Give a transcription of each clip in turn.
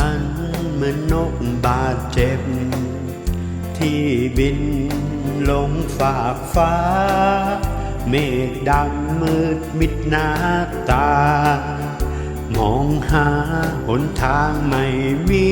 ฉันเหมือนนกบาดเจ็บ ที่บินลงฝากฟ้า เมฆดำมืดมิดหน้าตา มองหาหนทางไม่มี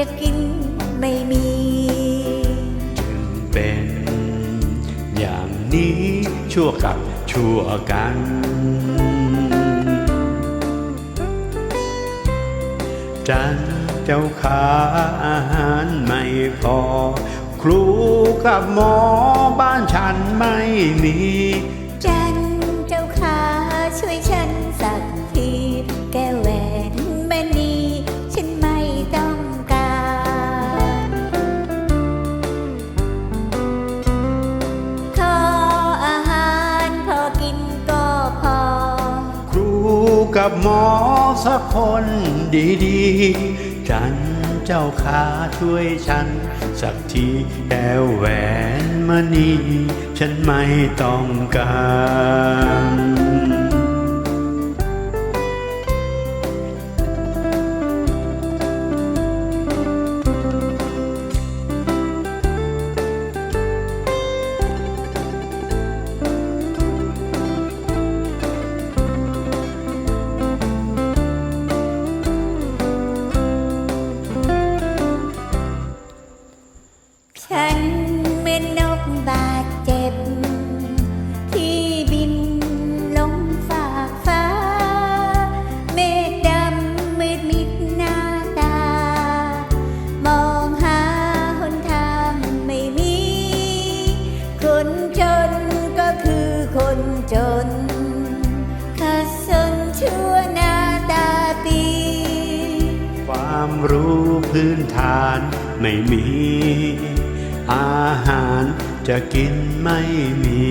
จะกินไม่มี จึงเป็นอย่างนี้ชั่วกับชั่วกัน จันเจ้าขาอาหารไม่พอ ครูกับหมอบ้านฉันไม่มี กับหมอสักคนดีๆ จันเจ้าขาช่วยฉัน สักทีแก้วแหวนมณีฉันไม่ต้องการ ฉันเหมือนนกบาดเจ็บ ที่บินลงฝากฟ้า เมฆดำมืดมิดหน้าตา มองหาหนทางไม่มี คนจนก็คือคนจนขาดสนชั่วหน้าตาปี ความรู้พื้นฐานไม่มี อาหารจะกินไม่มี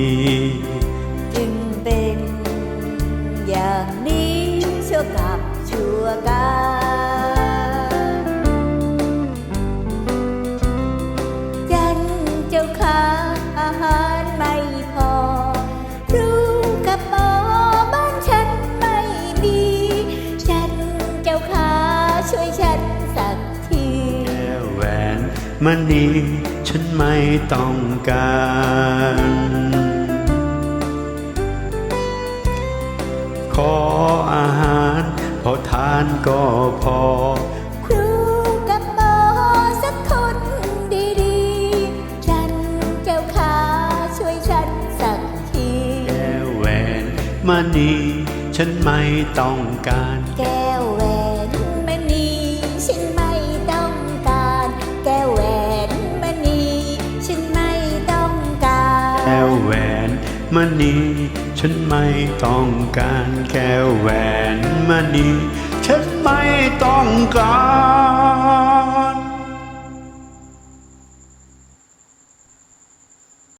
จึงเป็นอย่างนี้ชั่วกับชั่วการจันเจ้าขาอาหารไม่พอครูกับหมอบ้านฉันไม่มีจันเจ้าขาช่วยฉันสักที แก้วแหวนมณี ฉันไม่ต้องการ ขออาหารพอทานก็พอ ครูกับหมอสักคนดีๆฉันเจ้าขาช่วยฉันสักที แก้วแหวนมณีฉันไม่ต้องการ แก้ แก้วแหวนมณีฉันไม่ต้องการแก้วแหวนมณีฉันไม่ต้องการ